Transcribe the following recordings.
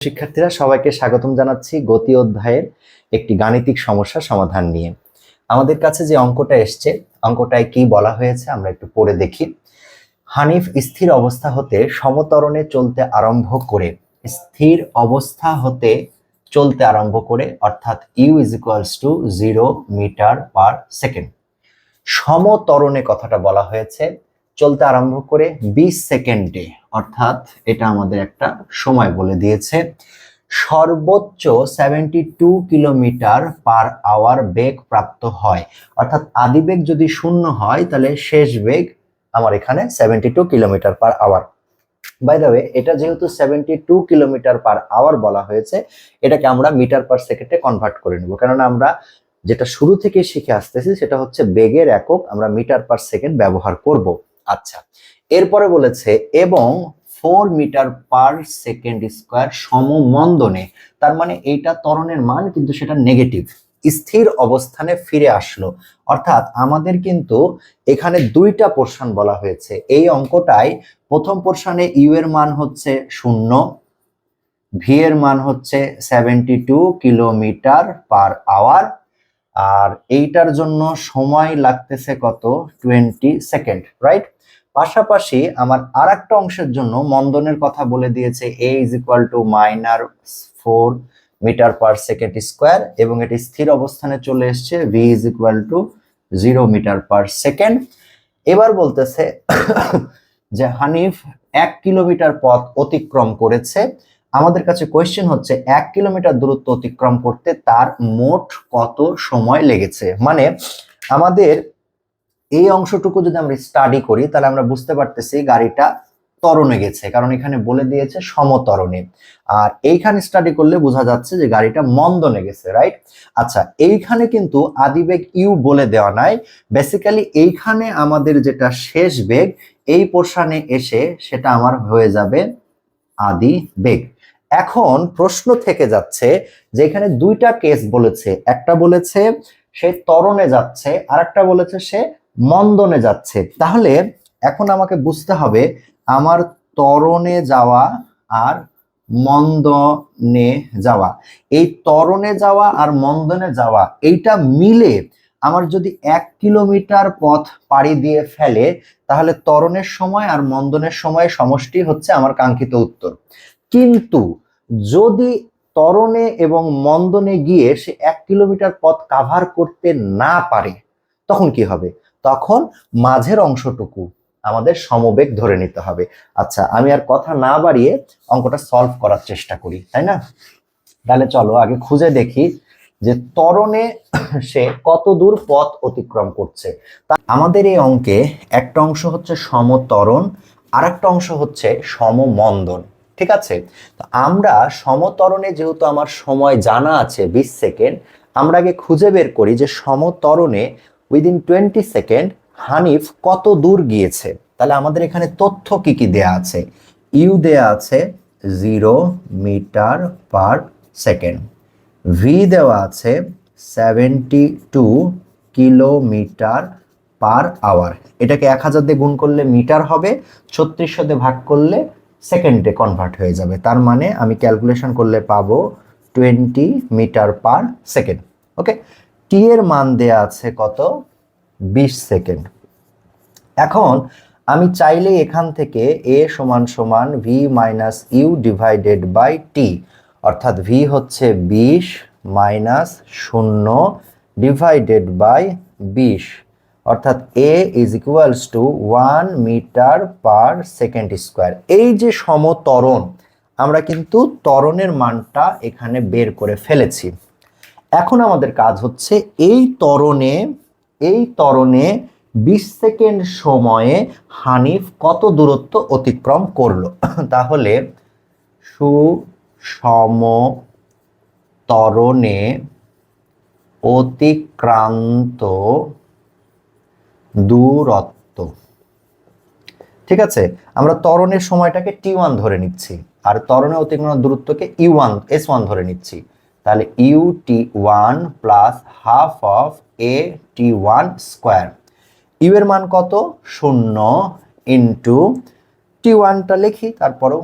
শিক্ষার্থীরা সবাইকে স্বাগতম জানাচ্ছি গতি অধ্যায়ের একটি গাণিতিক সমস্যা সমাধান নিয়ে। আমাদের কাছে যে অঙ্কটা এসছে, অঙ্কটায় কি বলা হয়েছে আমরা একটু পড়ে দেখি। হানিফ স্থির অবস্থা হতে সমতরণে চলতে আরম্ভ করে, স্থির অবস্থা হতে চলতে আরম্ভ করে, অর্থাৎ U is equals to zero metre per second সমতরণে কথাটা বলা হয়েছে চলতে আরম্ভ করে বিশ সেকেন্ডে, অর্থাৎ এটা আমাদের একটা সময় বলে দিয়েছে। সর্বোচ্চ seventy two kilometre per hour বেগ প্রাপ্ত হয়। অর্থাৎ আদি বেগ যদি শূন্য হয়, তাহলে শেষ বেগ আমার এখানে seventy two kilometre per hour. By the এটা যেহেতু seventy two kilometre per hour বলা হয়েছে, এটাকে আমরা মিটার পার সেকেন্ডে কনভার্ট করে নেব। কেননা আমরা যেটা শুরু থেকে শিখে আসতেছি, সেটা হচ্ছে বেগের একক আমরা মিটার পার সেকেন্ড ব্যবহার করব। আচ্ছা এরপরে বলেছে, এবং four metre per second square সমমন্দনে, তার মানে এইটা ত্বরণের মান কিন্তু সেটা নেগেটিভ স্থির অবস্থানে ফিরে আসলো। অর্থাৎ আমাদের কিন্তু এখানে দুইটা পোর্শন বলা হয়েছে, এই অঙ্কটায় প্রথম পোর্শনে ইউ এর মান হচ্ছে শূন্য ভি এর মান হচ্ছে seventy two kilometre per hour আর এইটার জন্য সময় লাগতেছে কত? টোয়েন্টি সেকেন্ড রাইট পাশাপাশি আমার আর একটা অংশের জন্য মন্দনের কথা বলে দিয়েছে A is equal to minus four metre per second square এবং এটি স্থির অবস্থানে চলে এসছে V is equal to zero metre per second এবার বলতেছে যে হানিফ এক কিলোমিটার পথ অতিক্রম করেছে আমাদের কাছে কোয়েশ্চেন হচ্ছে, এক কিলোমিটার দূরত্ব অতিক্রম করতে তার মোট কত সময় লেগেছে? মানে আমাদের এই অংশটুকু যদি আমরা স্টাডি করি, তাহলে আমরা বুঝতে পারতেছি গাড়িটা ত্বরণে গেছে। কারণ এখানে বলে দিয়েছে সমতরণে। আর এইখানে স্টাডি করলে বোঝা যাচ্ছে যে গাড়িটা মন্দনে গেছে রাইট আচ্ছা এইখানে কিন্তু আদিবেগ ইউ বলে দেওয়া নাই। বেসিক্যালি এইখানে আমাদের যেটা শেষ বেগ, এই পোর্শনে এসে সেটা আমার হয়ে যাবে আদি বেগ এখন প্রশ্ন থেকে যাচ্ছে যে এখানে দুইটা কেস বলেছে। একটা বলেছে সে তরণে যাচ্ছে আর একটা বলেছে সে মন্দনে যাচ্ছে। তাহলে এখন আমাকে বুঝতে হবে আমার তরণে যাওয়া আর মন্দনে যাওয়া। এই তরণে যাওয়া আর মন্দনে যাওয়া, এইটা মিলে আমার যদি এক কিলোমিটার পথ পাড়ি দিয়ে ফেলে, তাহলে তরণের সময় আর মন্দনের সময় সমষ্টি হচ্ছে আমার কাঙ্ক্ষিত উত্তর। কিন্তু যদি তরণে এবং মন্দনে গিয়ে সে এক কিলোমিটার পথ কাভার করতে না পারে, তখন কি হবে? তখন মাঝের অংশটুকু আমাদের সমবেগ ধরে নিতে হবে। আচ্ছা আমি আর কথা না বাড়িয়ে অঙ্কটা সলভ করার চেষ্টা করি, তাই না? তাহলে চলো আগে খুঁজে দেখি যে তরণে সে কত দূর পথ অতিক্রম করছে। তা আমাদের এই অঙ্কে একটা অংশ হচ্ছে সমতরণ আর একটা অংশ হচ্ছে সমমন্দন। ঠিক আছে? তো আমরা সমতরণে যেহেতু আমার সময় জানা আছে বিশ সেকেন্ড, আমরা আগে খুঁজে বের করি যে সমতরণে উইদিন টোয়েন্টি সেকেন্ড হানিফ কত দূর গিয়েছে। তাহলে আমাদের এখানে তথ্য কি কি দেয়া আছে? ইউ দেয়া আছে zero metre per second V দেওয়া আছে seventy two kilometre per hour এটাকে এক হাজার দিয়ে গুণ করলে মিটার হবে, ছত্রিশশো দিয়ে ভাগ করলে সেকেন্ডে কনভার্ট হয়ে যাবে। তার মানে আমি ক্যালকুলেশন করলে পাবো twenty metre per second okay T এর মান দেয়া আছে কত? বিশ সেকেন্ড এখন আমি চাইলে এখান থেকে এ সমান সমান V minus U divided by T অর্থাৎ ভি হচ্ছে বিশ মাইনাস শূন্য ডিভাইডেড বাই বিশ। অর্থাৎ A is equals to one metre per second square এই যে সমতরণ, আমরা কিন্তু তরণের মানটা এখানে বের করে ফেলেছি। এখন আমাদের কাজ হচ্ছে এই তরণে এই তরণে বিশ সেকেন্ড সময়ে হানিফ কত দূরত্ব অতিক্রম করল? তাহলে সুসম তরণে অতিক্রান্ত দূরত্ব। ঠিক আছে? আমরা ত্বরণের সময়টাকে টি ওয়ান ধরে নিচ্ছি, আর ত্বরণে অতিক্রান্ত দূরত্বকে ইউ ওয়ান এস ওয়ান ধরে নিচ্ছি। তাহলে U T one plus half of A T one square U এর মান কত? শূন্য ইন্টু টি ওয়ানটা লিখি, তারপরও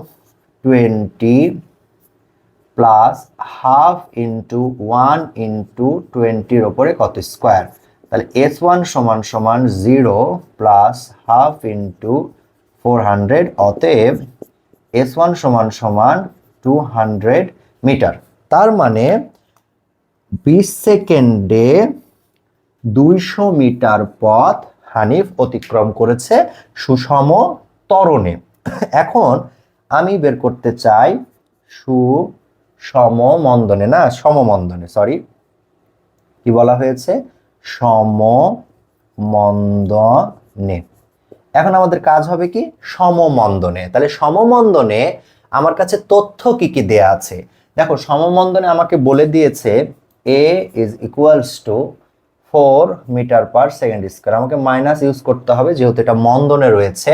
twenty plus half into one into টোয়েন্টির ওপরে কত স্কোয়ার তাহলে এস ওয়ান সমান সমান zero plus half into four hundred অতএব এস ওয়ান সমান সমান টু হান্ড্রেড মিটার। তার মানে বিশ সেকেন্ডে দুইশো মিটার পথ হানিফ অতিক্রম করেছে সুষম ত্বরণে। এখন আমি বের করতে চাই সুষম মন্দনে, না সমমন্দনে সরি কি বলা হয়েছে? সমমন্দনে এখন আমাদের কাজ হবে কি? সমমন্দনে। তাহলে সমমন্দনে আমার কাছে তথ্য কি কি দেয়া আছে? দেখো, সমমন্দনে আমাকে বলে দিয়েছে A is equals to four metre per second square আমাকে মাইনাস ইউজ করতে হবে, যেহেতু এটা মন্দনে রয়েছে।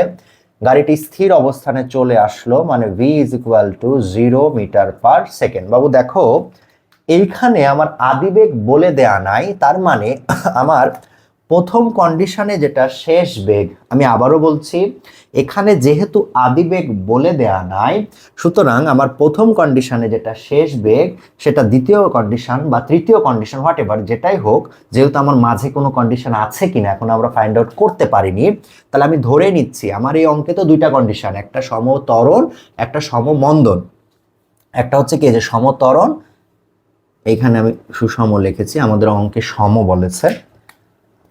গাড়িটি স্থির অবস্থানে চলে আসলো মানে V is equal to zero metre per second বাবু, দেখো এইখানে আমার আদিবেগ বলে দেয়া নাই, তার মানে আমার প্রথম কন্ডিশনে যেটা শেষ বেগ, আমি আবারও বলছি, এখানে যেহেতু আদিবেগ বলে দেয়া নাই, সুতরাং আমার প্রথম কন্ডিশনে যেটা শেষ বেগ, সেটা দ্বিতীয় কন্ডিশন বা তৃতীয় কন্ডিশন হোয়াট এভার যেটাই হোক, যেহেতু আমার মাঝে কোনো কন্ডিশন আছে কিনা এখন আমরা ফাইন্ড আউট করতে পারিনি, তাহলে আমি ধরে নিচ্ছি, আমার এই অঙ্কে তো দুইটা কন্ডিশন একটা সমতরণ, একটা সমমন্দন। একটা হচ্ছে কি যে সমতরণ এইখানে আমি সুষম লিখেছি, আমাদের অঙ্কে সম বলেছে।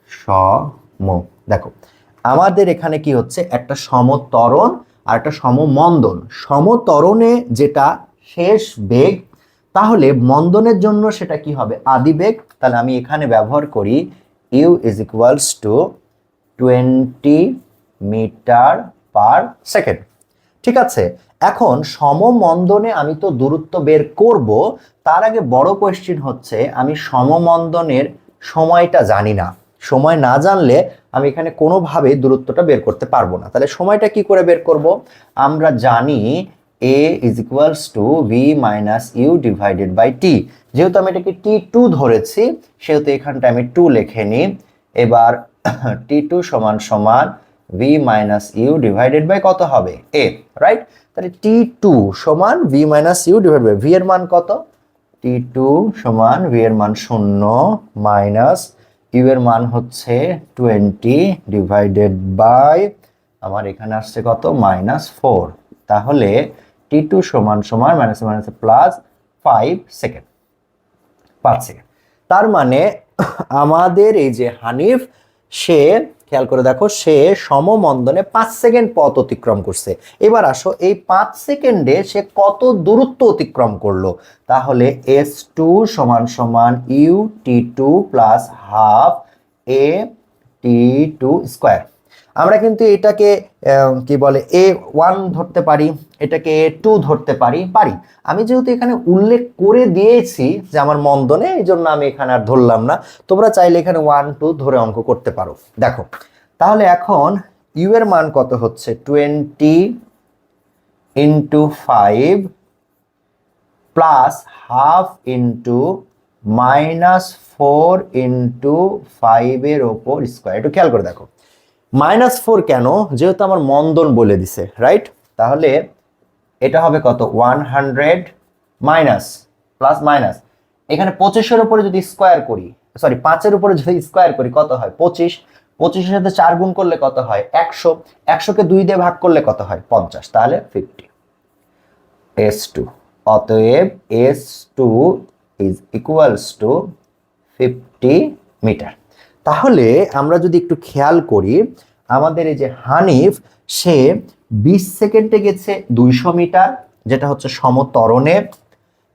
সম, দেখো, আমাদের এখানে কি হচ্ছে? একটা সমতরণ আর একটা সমমন্দন। সমতরণে যেটা শেষ বেগ, তাহলে মন্দনের জন্য সেটা কি হবে? আদি বেগ। তাহলে আমি এখানে ব্যবহার করি U is equals to twenty metre per second ঠিক আছে? এখন সমমন্দনে আমি তো দূরত্ব বের করব, তার আগে বড় কোয়েশ্চেন হচ্ছে, আমি সমমন্দনের সময়টা জানি না। সময় না জানলে আমি এখানে কোনোভাবে দূরত্বটা বের করতে পারব না। তাহলে সময়টা কি করে বের করব? আমরা জানি A is equals to V minus U divided by T যেহেতু আমি এটাকে টি টু ধরেছি, সেহেতু এখানটা আমি টু লিখে নিই। এবার টি টু সমান সমান V minus U divided by কত হবে? এ রাইট তাহলে টি টু সমান V minus U divide by V এর মান কত? টি টু সমান ভি এর মান শূন্য মাইনাস ইউ এর মান হচ্ছে টোয়েন্টি ডিভাইডেড বাই আমার এখানে আসছে কত? মাইনাস ফোর তাহলে টি টু সমান সমান minus minus plus five second পাঁচ সেকেন্ড তার মানে আমাদের এই যে হানিফ, সে খেয়াল করে দেখো, সে সমমন্দনে পাঁচ সেকেন্ড পথ অতিক্রম করছে। এবার আসো, এই পাঁচ সেকেন্ডে সে কত দূরত্ব অতিক্রম করল? তাহলে এস টু সমান সমান U T two plus half A T two square আমরা কিন্তু এটাকে কি বলে এ ওয়ান ধরতে পারি, এটাকে এ টু ধরতে পারি পারি। আমি যেহেতু এখানে উল্লেখ করে দিয়েছি যে আমার মন্দনে এই জন্য আমি এখানে আর ধরলাম না। তোমরা চাইলে এখানে ওয়ান টু ধরে অঙ্ক করতে পারো। দেখো, তাহলে এখন ইউ এর মান কত হচ্ছে? Twenty into five plus half into minus four into ফাইভের ওপর স্কোয়ার একটু খেয়াল করে দেখো। মাইনাস ফোর কেন? যেহেতু আমার মন্দন বলে দিছে রাইট তাহলে এটা হবে কত? One hundred minus, plus minus. এখানে পঁচিশের উপরে যদি স্কোয়ার করি সরি পাঁচের উপরে যদি স্কোয়ার করি, কত হয়? পঁচিশ। পঁচিশের সাথে চার গুণ করলে কত হয়? একশো। একশোকে দুই দিয়ে ভাগ করলে কত হয়? পঞ্চাশ। তাহলে ফিফটি এস টু অতএব S two is equals to fifty metre তাহলে আমরা যদি একটু খেয়াল করি, আমাদের এই যে হানিফ, সে বিশ সেকেন্ডে গেছে দুইশো মিটার, যেটা হচ্ছে সমতরণে।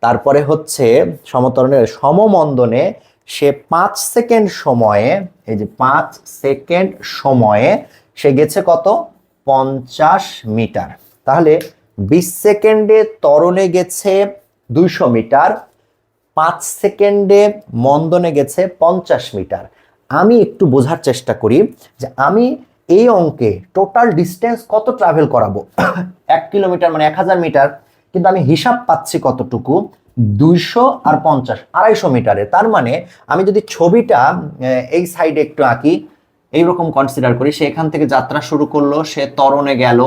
তারপরে হচ্ছে সমতরণের সমমন্দনে সে পাঁচ সেকেন্ড সময়ে, এই যে পাঁচ সেকেন্ড সময়ে সে গেছে কত? পঞ্চাশ মিটার। তাহলে বিশ সেকেন্ডে তরণে গেছে দুইশো মিটার, পাঁচ সেকেন্ডে মন্দনে গেছে পঞ্চাশ মিটার। আমি একটু বোঝার চেষ্টা করি যে আমি এই অঙ্কে টোটাল ডিস্টেন্স কত ট্রাভেল করাবো? এক কিলোমিটার মানে এক হাজার মিটার কিন্তু আমি হিসাব পাচ্ছি কতটুকু? দুইশো আর পঞ্চাশ, আড়াইশো মিটারে তার মানে আমি যদি ছবিটা এই সাইডে একটু আঁকি, এইরকম কনসিডার করি, সে এখান থেকে যাত্রা শুরু করল, সে তরণে গেল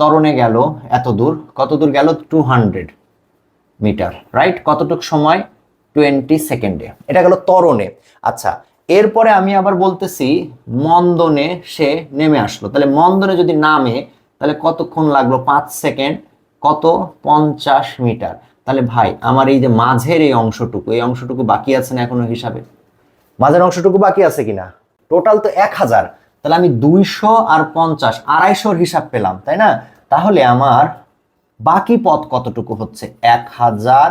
তরণে গেল, এত দূর, কত দূর গেল? টু হান্ড্রেড মিটার রাইট কতটুক সময়? টোয়েন্টি সেকেন্ডে এটা গেল তরণে। আচ্ছা এরপরে আমি আবার বলতেছি, মন্দনে সে নেমে আসলো। তাহলে মন্দনে যদি নামে, তাহলে কতক্ষণ লাগল? পাঁচ সেকেন্ড। কত? পঞ্চাশ মিটার। তাহলে ভাই, আমার এই যে মাঝের এই অংশটুকু এই অংশটুকু বাকি আছে না এখনও হিসাবে? মাঝের অংশটুকু বাকি আছে কিনা? টোটাল তো এক হাজার। তাহলে আমি দুইশো আর পঞ্চাশ, আড়াইশোর হিসাব পেলাম, তাই না? তাহলে আমার বাকি পথ কতটুকু হচ্ছে? এক হাজার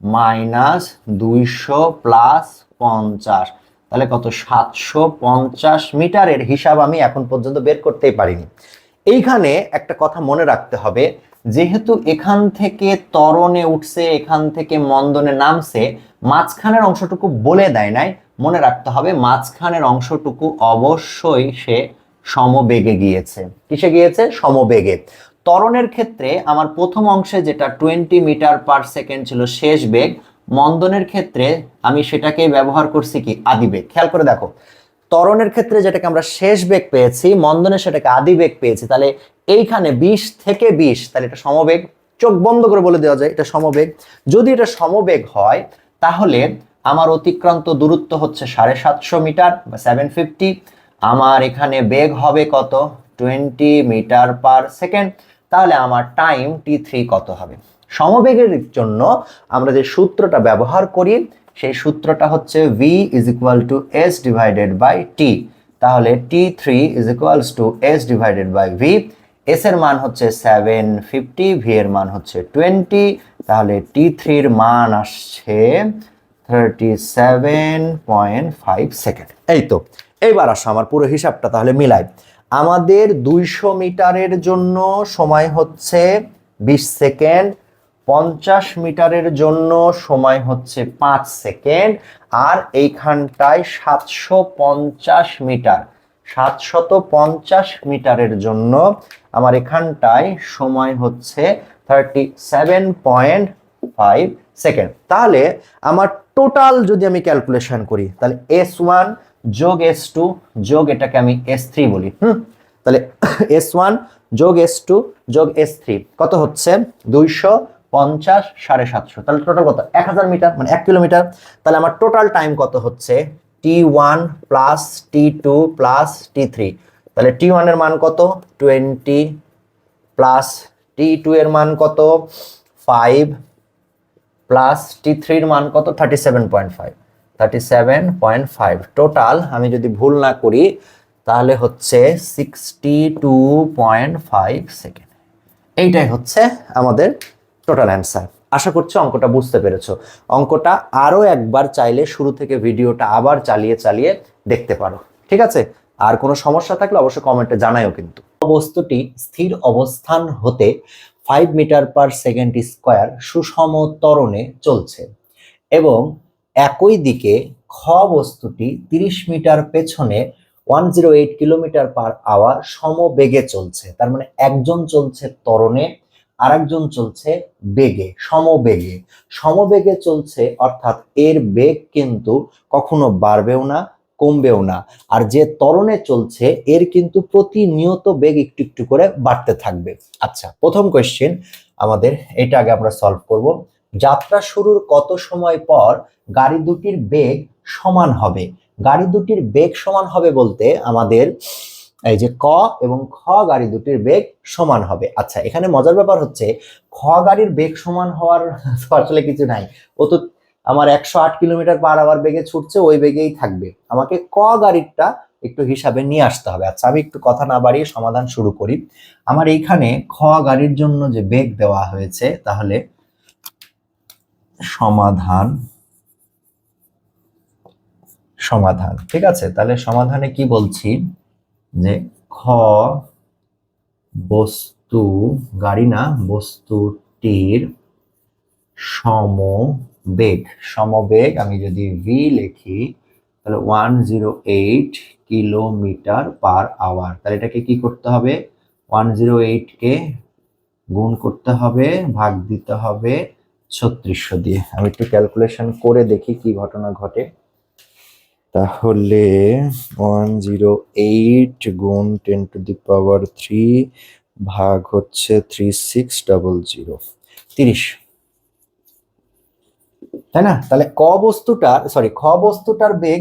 মাইনাস দুইশো প্লাস পঞ্চাশ। তাহলে কত? সাতশো পঞ্চাশ মিটারের হিসাব আমি এখন পর্যন্ত বের করতেই পারিনি। এইখানে একটা কথা মনে রাখতে হবে, যেহেতু এখান থেকে তরণে উঠছে, এখান থেকে মন্দনে নামছে, মাঝখানের অংশটুকু বলে দেয় নাই। মনে রাখতে হবে, মাঝখানের অংশটুকু অবশ্যই সে সমবেগে গিয়েছে। কিসে গিয়েছে? সমবেগে। তরণের ক্ষেত্রে আমার প্রথম অংশে যেটা টোয়েন্টি মিটার পার সেকেন্ড ছিল শেষ বেগ মন্দনের ক্ষেত্রে আমি সেটাকে ব্যবহার করছি কি? আদিবেগ খেয়াল করে দেখো, ত্বরণের ক্ষেত্রে যেটাকে আমরা শেষ বেগ পেয়েছি, মন্দনে সেটাকে আদি বেগ পেয়েছি, তাহলে এইখানে বিশ থেকে বিশ, তাহলে এটা সমবেগ, চোখ বন্ধ করে বলে দেওয়া যায়, এটা সমবেগ। যদি এটা সমবেগ হয়, তাহলে আমার অতিক্রান্ত দূরত্ব হচ্ছে সাড়ে সাতশো মিটার বা সেভেন ফিফটি আমার এখানে বেগ হবে কত? টোয়েন্টি মিটার পার সেকেন্ড তাহলে আমার টাইম টি থ্রি কত হবে? সমবেগের জন্য আমরা যে সূত্রটা ব্যবহার করি, সেই সূত্রটা হচ্ছে V is equal to S divided by T তাহলে T three is equals to S divided by V S এর মান হচ্ছে সেভেন ফিফটি ভি এর মান হচ্ছে টোয়েন্টি তাহলে টি থ্রির মান আসছে thirty seven point five second এই তো এইবার আসো আমার পুরো হিসাবটা তাহলে মিলাই। আমাদের দুইশো মিটারের জন্য সময় হচ্ছে বিশ সেকেন্ড পঞ্চাশ মিটারের জন্য সময় হচ্ছে পাঁচ সেকেন্ড, আর এইখানটায় সাতশো পঞ্চাশ মিটার। সাতশত পঞ্চাশ মিটারের জন্য আমার এখানটায় সময় হচ্ছে thirty seven point five second. তাহলে আমার টোটাল যদি আমি ক্যালকুলেশন করি, তাহলে এস ওয়ান যোগ এস টু যোগ এটাকে আমি এস থ্রি বলি, হুম? তাহলে এস ওয়ান যোগ এস টু যোগ এস থ্রি কত হচ্ছে? দুইশো পঞ্চাশ সাড়ে সাতশো। তাহলে টোটাল কত? এক হাজার মিটার মানে এক কিলোমিটার। তাহলে আমার টোটাল টাইম কত হচ্ছে? T one plus T two plus T three তাহলে টি ওয়ানের মান কত? টোয়েন্টি প্লাস টি টু এর মান কত? ফাইভ প্লাস টি থ্রির মান কত? Thirty seven point five thirty seven point five total আমি যদি ভুল না করি, তাহলে হচ্ছে sixty two point five second এইটাই হচ্ছে আমাদের টোটাল অ্যান্সার আশা করছি অঙ্কটা বুঝতে পেরেছ। অঙ্কটা আরও একবার চাইলে শুরু থেকে ভিডিওটা আবার চালিয়ে চালিয়ে দেখতে পারো। ঠিক আছে? আর কোনো সমস্যা থাকলে অবশ্যই কমেন্টে জানাইও কিন্তু। বস্তুটি স্থির অবস্থান হতে five metre per second square সুষম ত্বরণে চলছে এবং একই দিকে খ বস্তুটি তিরিশ মিটার পেছনে one zero eight kilometre per hour সমবেগে চলছে। তার মানে একজন চলছে ত্বরণে আরেকজন চলছে বেগে, সমবেগে। সমবেগে চলছে অর্থাৎ এর বেগ কিন্তু কখনো বাড়বেও না, কমবেও না। আর যে ত্বরণে চলছে, এর কিন্তু প্রতিনিয়ত বেগ একটু একটু করে বাড়তে থাকবে। আচ্ছা প্রথম কোয়েশ্চেন আমাদের, এটা আগে আমরা সলভ করব। যাত্রা শুরুর কত সময় পর গাড়ি দুটির বেগ সমান হবে? গাড়ি দুটির বেগ সমান হবে বলতে আমাদের এই যে ক এবং খ গাড়ি দুটির বেগ সমান হবে। আচ্ছা এখানে মজার ব্যাপার হচ্ছে, খ গাড়ির বেগ সমান হওয়ার আসলে কিছু নাই। ও তো আমার একশো আট কিলোমিটার পার আওয়ার বেগে ছুটছে, ওই বেগেই থাকবে। আমাকে ক গাড়িরটা একটু হিসাবে নিয়ে আসতে হবে। আচ্ছা আমি একটু কথা না বাড়িয়ে সমাধান শুরু করি। আমার এইখানে খ গাড়ির জন্য যে বেগ দেওয়া হয়েছে, তাহলে সমাধান সমাধান, ঠিক আছে? তাহলে সমাধানে কি বলছি? যে খ বস্তু, গাড়ি না, বস্তুটির সমবেগ। সমবেগ আমি যদি ভি লিখি, তাহলে one zero eight kilometre per hour তাহলে এটাকে কি করতে হবে? ওয়ান জিরো এইটকে গুণ করতে হবে, ভাগ দিতে হবে ছত্রিশশো দিয়ে। আমি একটু ক্যালকুলেশন করে দেখি কি ঘটনা ঘটে। তাহলে ওয়ান জিরো এইট গুণ ten to the power three ভাগ হচ্ছে থ্রি সিক্স ডাবল জিরো তিরিশ। তাই না? তাহলে ক বস্তুটার সরি খ বস্তুটার বেগ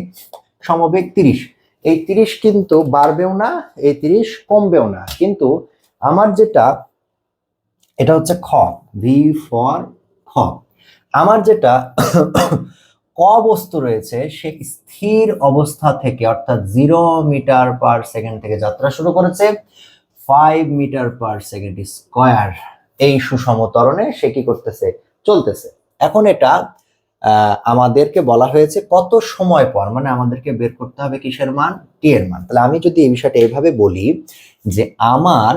সমবেগ তিরিশ। এই তিরিশ কিন্তু বাড়বেও না, এই তিরিশ কমবেও না। কিন্তু আমার যেটা, এটা হচ্ছে খ ভি ফর খ। আমার যেটা ক বস্তু রয়েছে, সে স্থির অবস্থা থেকে, অর্থাৎ জিরো মিটার পার সেকেন্ড থেকে যাত্রা শুরু করেছে। Five metre per second square এই সুষম ত্বরণে সে কি করতেছে? চলতেছে। এখন এটা আমাদেরকে বলা হয়েছে কত সময় পর মানে আমাদেরকে বের করতে হবে কিসের মান? টি এর মান। তাহলে আমি যদি এই বিষয়টা এইভাবে বলি যে আমার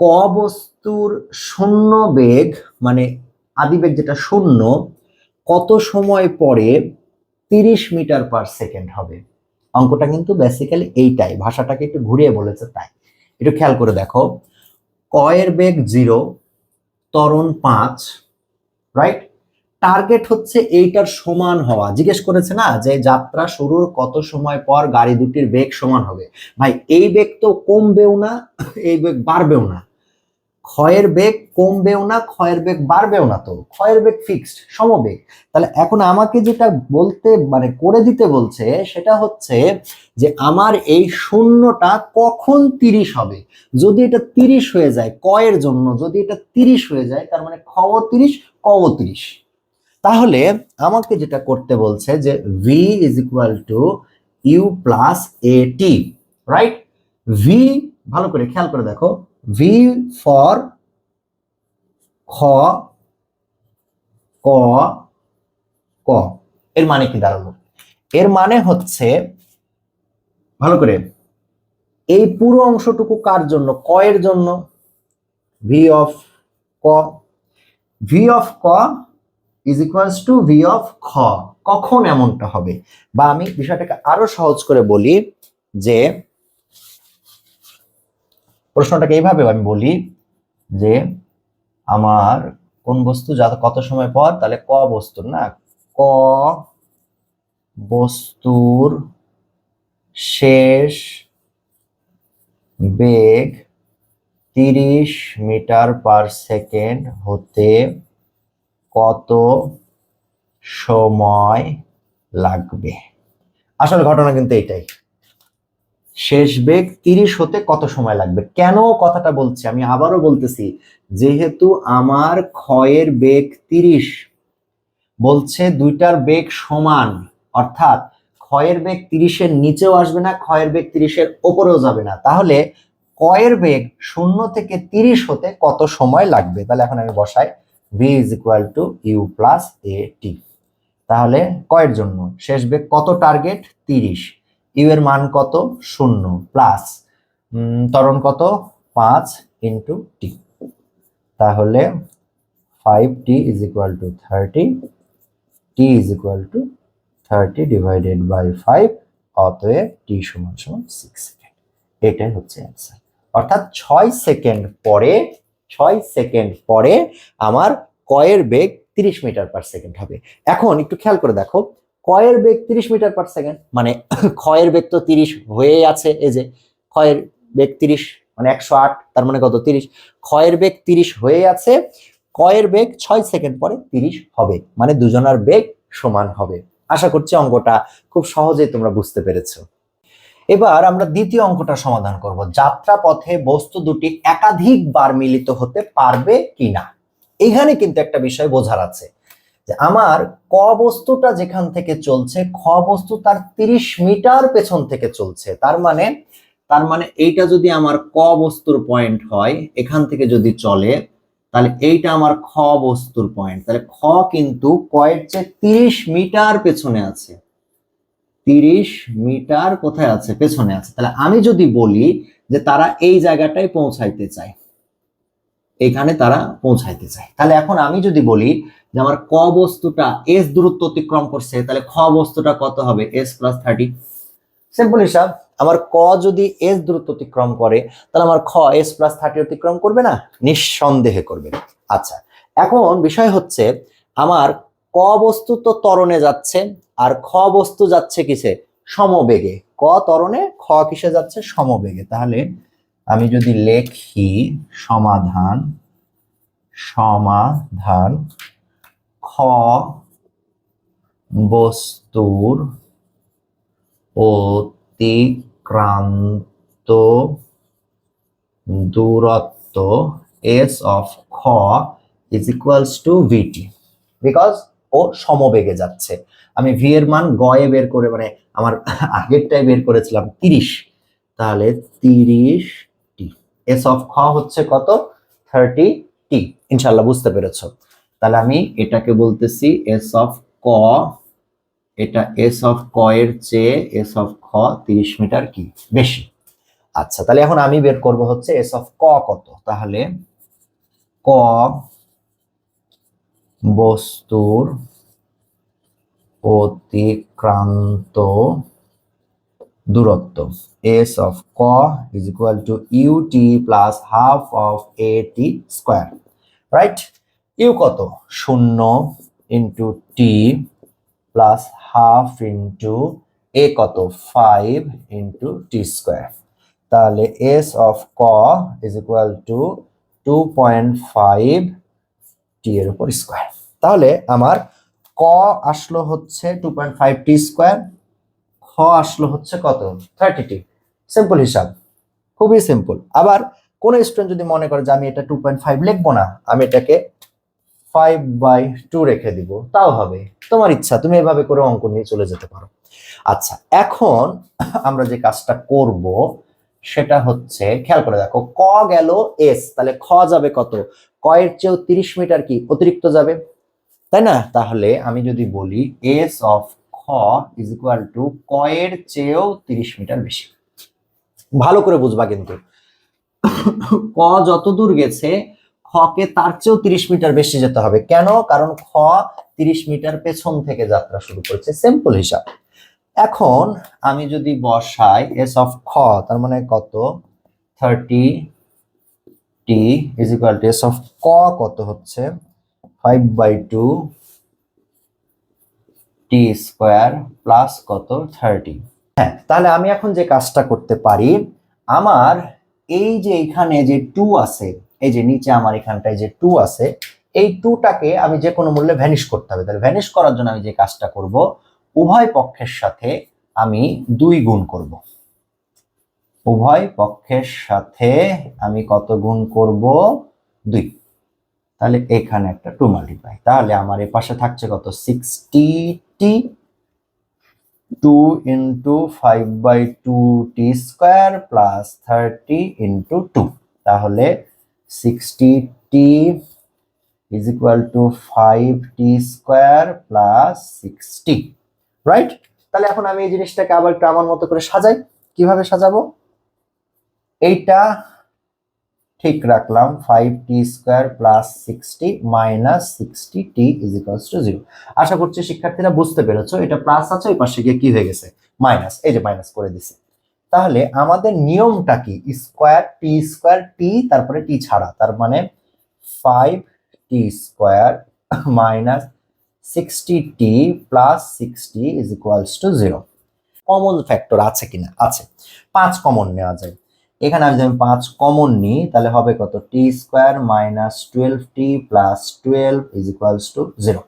ক বস্তুর শূন্য বেগ মানে আদিবেগ যেটা শূন্য কত সময় পরে তিরিশ মিটার পার সেকেন্ড হবে? অঙ্কটা কিন্তু বেসিক্যালি এইটাই, ভাষাটাকে একটু ঘুরিয়ে বলেছে তাই। একটু খেয়াল করে দেখো। কয়ের বেগ জিরো ত্বরণ পাঁচ রাইট টার্গেট হচ্ছে এইটার সমান হওয়া। জিজ্ঞেস করেছে না যে যাত্রা শুরুর কত সময় পর গাড়ি দুটির বেগ সমান হবে? ভাই, এই বেগ তো কমবেও না, এই বেগ বাড়বেও না। ক্ষয়ের বেগ কমবেও না, ক্ষয়ের বেগ বাড়বেও না তো। ক্ষয়ের বেগ ফিক্সড সমবেগ। তাহলে এখন আমাকে যেটা বলতে মানে করে দিতে বলছে, সেটা হচ্ছে যে আমার এই শূন্যটা কখন তিরিশ হবে? যদি এটা তিরিশ হয়ে যায় কয়ের জন্য, যদি এটা তিরিশ হয়ে যায়, তার মানে খ তিরিশ ক তিরিশ। তাহলে আমাকে যেটা করতে বলছে যে V is equal to U plus A T right V ভালো করে খেয়াল করে দেখো। ভি ফর খ, ক ক। এর মানে কি দাঁড়াল? এর মানে হচ্ছে, ভালো করে, এই পুরো অংশটুকু কার জন্য? ক এর জন্য। ভি অফ ক। ভি অফ ক is equals to V of খ। কখন এমনটা হবে? বা আমি বিষয়টাকে আরও সহজ করে বলি যে প্রশ্নটাকে এইভাবে আমি বলি যে আমার কোন বস্তু যা কত সময় পর? তাহলে ক বস্তুর, না? ক বস্তুর শেষ বেগ তিরিশ মিটার পার সেকেন্ড হতে কত সময় লাগবে? আসলে ঘটনা কিন্তু এইটাই। শেষ বেগ তিরিশ হতে কত সময় লাগবে? কেন কথাটা বলছি? আমি আবারও বলতেছি, যেহেতু আমার ক্ষয়ের বেগ তিরিশ, বলছে দুইটার বেগ সমান, অর্থাৎ ক্ষয়ের বেগ তিরিশের নিচেও আসবে না, ক্ষয়ের বেগ তিরিশের ওপরেও যাবে না। তাহলে কয়ের বেগ শূন্য থেকে তিরিশ হতে কত সময় লাগবে? তাহলে এখন আমি বসাই V is equal to U plus A T তাহলে কয়ের জন্য শেষ বেগ কত টার্গেট তিরিশ। ইউ এর মান কত? শূন্য প্লাস ত্বরণ কত? পাঁচ ইন্টু টি তাহলে five T is equal to thirty T is equal to thirty divided by five অতএব টি সমান সমান সিক্স সেকেন্ড এটাই হচ্ছে অ্যান্সার অর্থাৎ ছয় সেকেন্ড পরে, ছয় সেকেন্ড পরে আমার কয়ের বেগ তিরিশ মিটার পার সেকেন্ড হবে। এখন একটু খেয়াল করে দেখো কয়ের বেগ তিরিশ মিটার পার সেকেন্ড মানে ক্ষয়ের বেগ তো তিরিশ হয়েই আছে, এই যে ক্ষয়ের বেগ তিরিশ মানে একশো আট, তার মানে কত তিরিশ? ক্ষয়ের বেগ তিরিশ হয়ে আছে কয়ের বেগ ছয় সেকেন্ড পরে তিরিশ হবে মানে দুজনার বেগ সমান হবে। আশা করছি অঙ্কটা খুব সহজেই তোমরা বুঝতে পেরেছ। এবার আমরা দ্বিতীয় অঙ্কটা সমাধান করব, যাত্রা পথে বস্তু দুটি একাধিকবার মিলিত হতে পারবে কিনা। এখানে কিন্তু একটা বিষয় বোঝার আছে। যে আমার ক বস্তুটা যেখান থেকে চলছে, খ বস্তু তার তিরিশ মিটার পেছন থেকে চলছে। তার মানে তার মানে এইটা যদি আমার ক বস্তুর পয়েন্ট হয়, এখান থেকে যদি চলে, তাহলে এইটা আমার খ বস্তুর পয়েন্ট তাহলে খ কিন্তু কয়ের চেয়ে তিরিশ মিটার পেছনে আছে। তিরিশ মিটার কোথায় আছে? পেছনে আছে। তাহলে আমি যদি বলি যে তারা এই জায়গাটায় পৌঁছাইতে চায়। এখানে তারা পৌঁছাইতে চায়। তাহলে এখন আমি যদি বলি যে আমার ক বস্তুটা এস দূরত্ব অতিক্রম করছে, তাহলে খ বস্তুটা কত হবে? এস প্লাস থার্টি সিম্পল হিসাব, আমার ক যদি এস দূরত্ব অতিক্রম করে, তাহলে আমার খ এস প্লাস থার্টি অতিক্রম করবে না? নিঃসন্দেহে করবে আচ্ছা এখন বিষয় হচ্ছে আমার ক বস্তু তো ত্বরণে যাচ্ছে, আর খ বস্তু যাচ্ছে কিসে? সমবেগে। ক তরণে খ কিসে যাচ্ছে? সমবেগে। তাহলে আমি যদি লেখি সমাধান সমাধান খ বস্তুর অতিক্রান্ত দূরত্ব এস অফ খ is equals to V T because ও সমবেগে যাচ্ছে। আমি ভি এর মান গয়ে বের করে মানে আমার আগেরটাই বের করেছিলাম তিরিশ, তাহলে তিরিশ এস অফ খ হচ্ছে কত? থার্টি টি ইনশাল্লাহ বুঝতে পেরেছ। তাহলে আমি এটাকে বলতেছি এস অফ ক এটা এস অফ ক এর চেয়ে এস অফ খ তিরিশ মিটার কি? বেশি। আচ্ছা তাহলে এখন আমি বের করব হচ্ছে এস অফ ক কত? তাহলে ক বস্তুর অতিক্রান্ত দূরত্ব। এস অফ ক is equal to U T plus half of A T square right U কত? শূন্য into T plus half into A কত? ফাইভ ইন্টু টি স্কোয়ার তাহলে এস অফ ক is equal to two point five T এর উপর square তাহলে আমার ক আসলো হচ্ছে two point five T square খ আসলো হচ্ছে কত? থার্টি সিম্পল হিসাব। খুবই সিম্পল আবার কোন স্টুডেন্ট যদি মনে করে যে আমি এটা টু পয়েন্ট ফাইভ লিখব না, আমি এটাকে ফাইভ বাই টু রেখে দিব, তাও হবে। তোমার ইচ্ছা, তুমি এভাবে করে অঙ্ক নিয়ে চলে যেতে পারো। আচ্ছা এখন আমরা যে কাজটা করব, সেটা হচ্ছে, খেয়াল করে দেখো, ক গেল এস তাহলে খ যাবে কত? ক এর চেয়েও তিরিশ মিটার কি? অতিরিক্ত যাবে। তাই না? তাহলে আমি যদি বলি S of is equal to ক এর চেয়েও তিরিশ মিটার বেশি। ভালো করে বুঝবা কিন্তু। ক যত দূর গেছে খকে তার চেয়েও তিরিশ মিটার বেশি যেতে হবে। কেন? কারণ খ তিরিশ মিটার পেছন থেকে যাত্রা শুরু করেছে। সিম্পল হিসাব। এখন আমি যদি বসাই এস অফ খ তার মানে কত? Thirty T is equal to S of ক কত হচ্ছে? Five by two T square plus কত? থার্টি। হ্যাঁ তাহলে আমি এখন যে কাজটা করতে পারি, আমার এই যে এখানে যে টু আছে, এই যে নিচে আমার এখানটায় যে টু আছে, এই টুটাকে আমি যে কোনো মূল্যে ভ্যানিশ করতে হবে। তাহলে ভ্যানিশ করার জন্য আমি যে কাজটা করব, উভয় পক্ষের সাথে আমি দুই গুণ করব। উভয় পক্ষের সাথে আমি কত গুণ করব? দুই। তাহলে এখানে একটা টু মাল্টিপ্লাই তাহলে আমার এ পাশে থাকছে কত? Sixty T two into five by two T square plus thirty into two তাহলে sixty T is equal to five T square plus sixty right তাহলে এখন আমি এই জিনিসটাকে আবার একটু আমার মতো করে সাজাই। কীভাবে সাজাবো? এইটা ঠিক রাখলাম five T square plus sixty minus sixty T is equals to zero আশা করছি শিক্ষার্থীরা বুঝতে পেরেছ, এটা প্লাস আছে, ওই পাশে গিয়ে কি হয়ে গেছে? মাইনাস এই যে মাইনাস করে দিছে। তাহলে আমাদের নিয়মটা কি? স্কোয়ার টি স্কোয়ার টি তারপরে টি ছাড়া, তার মানে five T square minus sixty T plus sixty is equals to zero common factor আছে কিনা? আছে। পাঁচ কমন নেওয়া যায়। এখানে আমি যদি পাঁচ কমন নিই, তাহলে হবে কত? T square minus twelve T plus twelve is equals to zero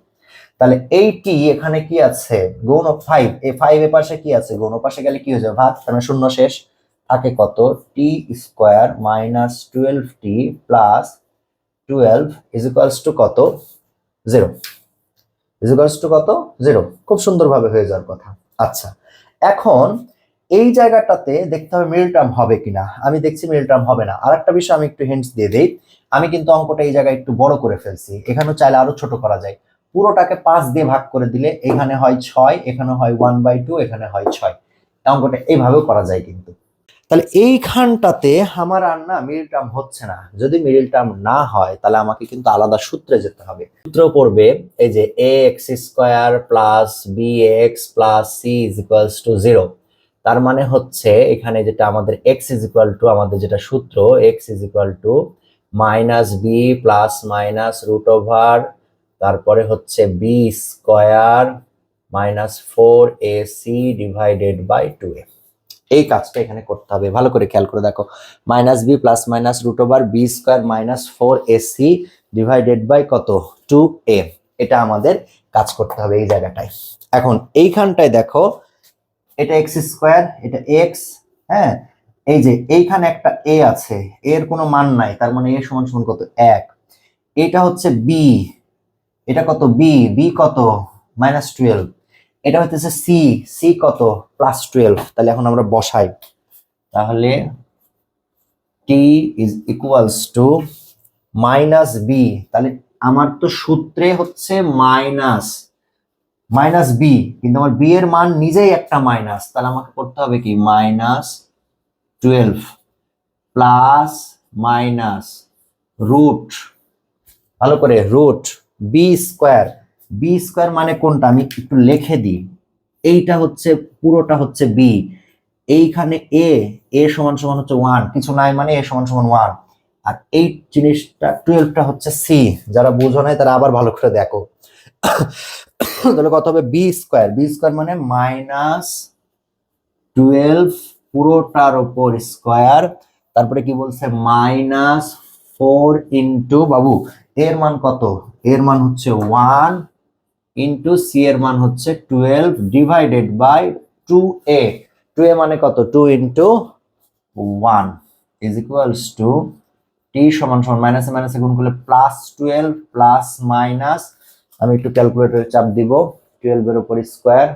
তাহলে এই টি এখানে কি আছে? গৌণ ফাইভ এই ফাইভ এ পাশে কি আছে? গৌণ পাশে গেলে কি হয়ে যাবে? ভাগ তার মানে শূন্য শেষ। থাকে কত? T square minus twelve T plus twelve is equals to কত? জিরো ইজ ইকুয়ালস টু কত? জিরো খুব সুন্দরভাবে হয়ে যাওয়ার কথা। আচ্ছা। এখন এই জায়গাটাতে দেখতে হবে মিডল টার্ম হবে কিনা। আমি দেখছি মিডল টার্ম হবে না। আর একটা বিষয় আমি একটু হিন্টস দিয়ে দিই। আমি কিন্তু অঙ্কটা এই জায়গায় একটু বড় করে ফেলছি। এখানেও চাইলে আরও ছোট করা যায়। পুরোটাকে পাঁচ দিয়ে ভাগ করে দিলে এখানে হয় ছয়, এখানে হয় ওয়ান বাই টু এখানে হয় ছয়। অঙ্কটা এইভাবেও করা যায় কিন্তু। তাহলে এইখানটাতে আমার আর না মিডল টার্ম হচ্ছে না। যদি মিডল টার্ম না হয়, তাহলে আমাকে কিন্তু আলাদা সূত্রে যেতে হবে। সূত্র পড়বে এই যে A X square plus B X plus C is equals to zero তার মানে হচ্ছে এখানে যেটা আমাদের এক্স ইজ ইকুয়াল টু আমাদের যেটা সূত্র X is equal to minus B plus minus root over তারপরে হচ্ছে B square minus four A C divided by two A এই কাজটা এখানে করতে হবে, ভালো করে খেয়াল করে দেখো। Minus B plus minus root over B square minus four A C divided by কত? টু এ এটা আমাদের কাজ করতে হবে এই জায়গাটায়। এখন এইখানটায় দেখো এটা এক্স স্কোয়ার, এটা এক্স হ্যাঁ? এই যে এইখানে একটা এ আছে এর কোনো মান নাই, তার মানে এ সমান সমান কত? এক। এটা হচ্ছে বি এটা কত? বি বি কত? মাইনাস টুয়েলভ এটা হচ্ছে সি সি কত? প্লাস টুয়েলভ তাহলে এখন আমরা বসাই। তাহলে T is equals to minus B তাহলে আমার তো সূত্রে হচ্ছে মাইনাস মাইনাস বি কিন্তু আমার বি এর মান নিজেই একটা মাইনাস, তাহলে আমাকে করতে হবে কি? Minus twelve plus minus root, ভালো করে root B square B square মানে কোনটা? আমি একটু লিখে দিই। এইটা হচ্ছে, পুরোটা হচ্ছে বি এইখানে এ এ সমান সমান হচ্ছে ওয়ান কিছু নাই মানে এ সমান সমান ওয়ান আর এই জিনিসটা, টুয়েলভটা হচ্ছে সি যারা বোঝো নাই তারা আবার ভালো করে দেখো। তাহলে কত হবে? বি স্কোয়ার বি স্কোয়ার মানে মাইনাস টুয়েলভ পুরোটার ওপর স্কোয়ার তারপরে কি বলছে? মাইনাস ফোর ইন্টু বাবু, এর মান কত? এর মান হচ্ছে ওয়ান ইন্টু সি এর মান হচ্ছে twelve divided by two A two A মানে কত? Two into one is equals to two সমান সমান। মাইনাসে মাইনাসে গুণ করলে প্লাস টুয়েলভ প্লাস মাইনাস আমি একটু ক্যালকুলেটরে চাপ দিব টুয়েলভের উপর স্কোয়ার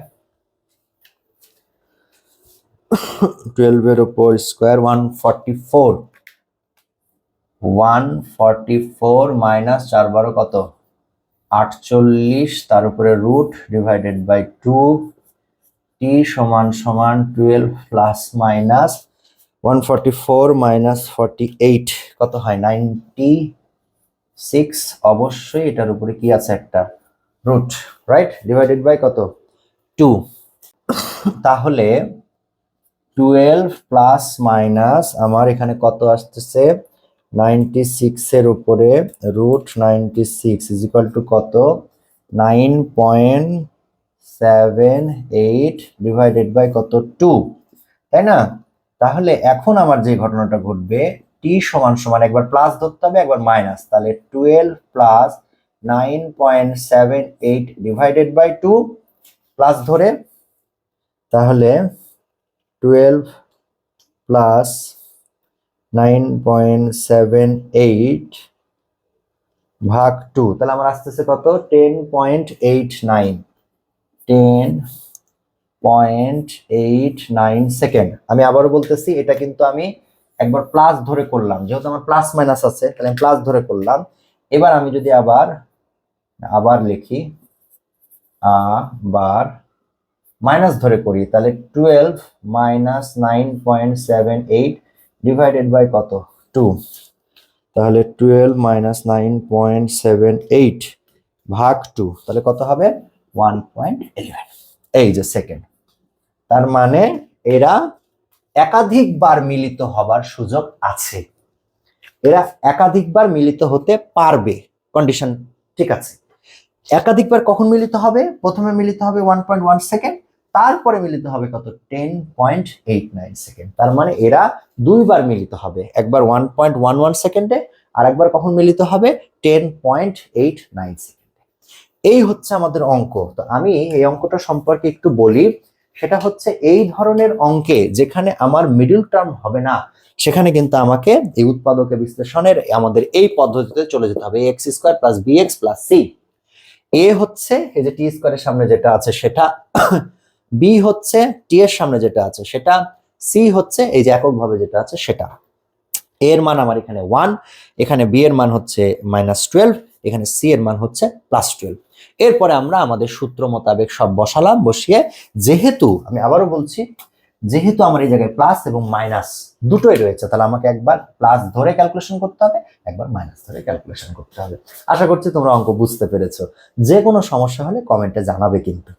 টুয়েলভের উপর square one forty four one forty four minus চার বারো কত? আটচল্লিশ, তার উপরে root divided by two T সমান সমান twelve plus minus one forty four minus forty eight কত হয়? নাইনটি সিক্স অবশ্যই এটার উপরে কি আছে একটা? রুট রাইট ডিভাইডেড বাই কত? টু তাহলে টুয়েলভ প্লাস মাইনাস আমার এখানে কত আসতেছে? নাইনটি সিক্সের উপরে root ninety six is equal to কত? Nine point seven eight divided by কত? টু তাই না? তাহলে এখন আমার যে ঘটনাটা ঘটবে টি সমান সমান একবার প্লাস ধরতে হবে, একবার মাইনাস তাহলে twelve plus nine point seven eight divided by two plus ধরে, তাহলে twelve plus nine point seven eight ভাগ টু তাহলে আমার আসতেছে কত? Ten point eight nine ten point eight nine second আমি আবারও বলতেছি, এটা কিন্তু আমি একবার প্লাস ধরে করলাম। যেহেতু আমার প্লাস মাইনাস আছে, তাহলে আমি প্লাস ধরে করলাম। এবার আমি যদি আবার আবার লিখি আবার মাইনাস ধরে করি, তাহলে twelve minus nine point seven eight divided by কত? টু তাহলে twelve minus nine point seven eight ভাগ টু তাহলে কত হবে? ওয়ান পয়েন্ট ইলেভেন এই যে সেকেন্ড তার মানে এরা একাধিকবার মিলিত হবার সুযোগ আছে। এরা একাধিকবার মিলিত হতে পারবে। কন্ডিশন ঠিক আছে। একাধিকবার কখন মিলিত হবে? প্রথমে মিলিত হবে ওয়ান পয়েন্ট ওয়ান সেকেন্ড তারপরে মিলিত হবে কত? Ten point eight nine second তার মানে এরা দুইবার মিলিত হবে। একবার ওয়ান পয়েন্ট ওয়ান ওয়ান সেকেন্ডে আর একবার কখন মিলিত হবে? টেন পয়েন্ট এইট নাইন সেকেন্ডে এই হচ্ছে আমাদের অঙ্ক। তো আমি এই অঙ্কটা সম্পর্কে একটু বলি। সেটা হচ্ছে এই ধরনের অঙ্কে যেখানে আমার মিডল টার্ম হবে না, সেখানে কিন্তু আমাকে এই উৎপাদকে বিশ্লেষণের আমাদের এই পদ্ধতিতে চলে যেতে হবে। X square plus B X plus C এ হচ্ছে এই যে টি স্কোয়ারের সামনে যেটা আছে সেটা, বি হচ্ছে টি এর সামনে যেটা আছে সেটা, সি হচ্ছে এই যে এককভাবে যেটা আছে সেটা। এর মান আমার এখানে ওয়ান এখানে বি এর মান হচ্ছে মাইনাস টুয়েলভ এখানে সি এর মান হচ্ছে প্লাস টুয়েলভ এরপরে আমরা আমাদের সূত্র মোতাবেক সব বসালাম, বসিয়ে যেহেতু আমি আবারও বলছি যেহেতু আমার এই জায়গায় প্লাস এবং মাইনাস দুটোই রয়েছে, তাহলে আমাকে একবার প্লাস ধরে ক্যালকুলেশন করতে হবে, একবার মাইনাস ধরে ক্যালকুলেশন করতে হবে। আশা করছি তোমরা অঙ্ক বুঝতে পেরেছ। যে কোনো সমস্যা হলে কমেন্টে জানাবে কিন্তু।